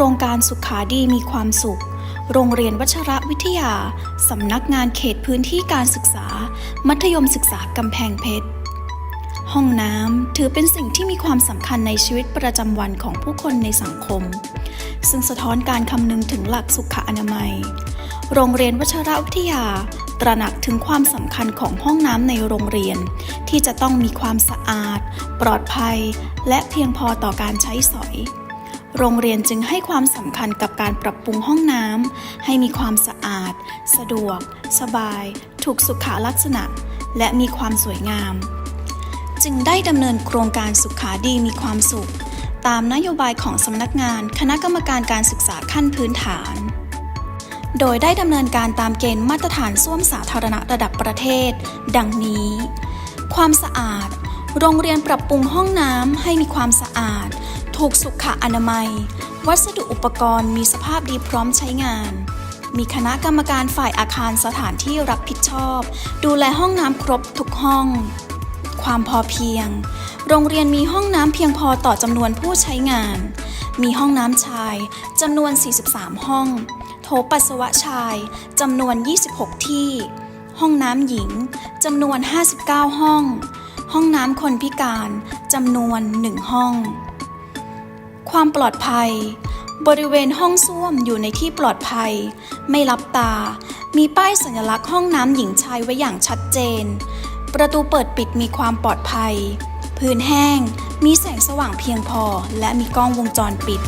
รงการสุขาดีมีความสุข โรงเรียนวัชระวิทยา สำนักงานเขตพื้นที่การศึกษา มัธยมศึกษากำแพงเพชร ห้องน้ำถือเป็นสิ่งที่มีความสำคัญในชีวิตประจำวันของผู้คนในสังคม ซึ่งสะท้อนการคำนึงถึงหลักสุขอนามัย โรงเรียนวัชระวิทยาตระหนักถึงความสำคัญของห้องน้ำในโรงเรียน ที่จะต้องมีความสะอาด ปลอดภัย และเพียงพอต่อการใช้สอย โรงเรียนจึงให้ความสำคัญกับการปรับปรุงห้องน้ำให้มีความสะอาด สะดวก สบาย ถูกสุขลักษณะ และมีความสวยงาม จึงได้ดำเนินโครงการสุขาดีมีความสุข ตามนโยบายของสำนักงานคณะกรรมการการศึกษาขั้นพื้นฐาน โดยได้ดำเนินการตามเกณฑ์มาตรฐานส้วมสาธารณะระดับประเทศ ดังนี้ ความสะอาด โรงเรียนปรับปรุงห้องน้ำให้มีความสะอาด ถูกสุขอนามัย วัสดุอุปกรณ์มีสภาพดีพร้อมใช้งาน มีคณะกรรมการฝ่ายอาคารสถานที่รับผิดชอบ ดูแลห้องน้ำครบทุกห้อง ความพอเพียง โรงเรียนมีห้องน้ำเพียงพอต่อจำนวนผู้ใช้งาน มีห้องน้ำชายจำนวน 43 ห้อง โถปัสสาวะชายจำนวน 26 ที่ ห้องน้ำหญิงจำนวน 59 ห้อง ห้องน้ำคนพิการจำนวน 1 ห้อง ความปลอดภัย บริเวณห้องส้วมอยู่ในที่ปลอดภัย ไม่รับตา มีป้ายสัญลักษณ์ห้องน้ำหญิงชายไว้อย่างชัดเจน ประตูเปิดปิดมีความปลอดภัย พื้นแห้ง มีแสงสว่างเพียงพอ และมีกล้องวงจรปิด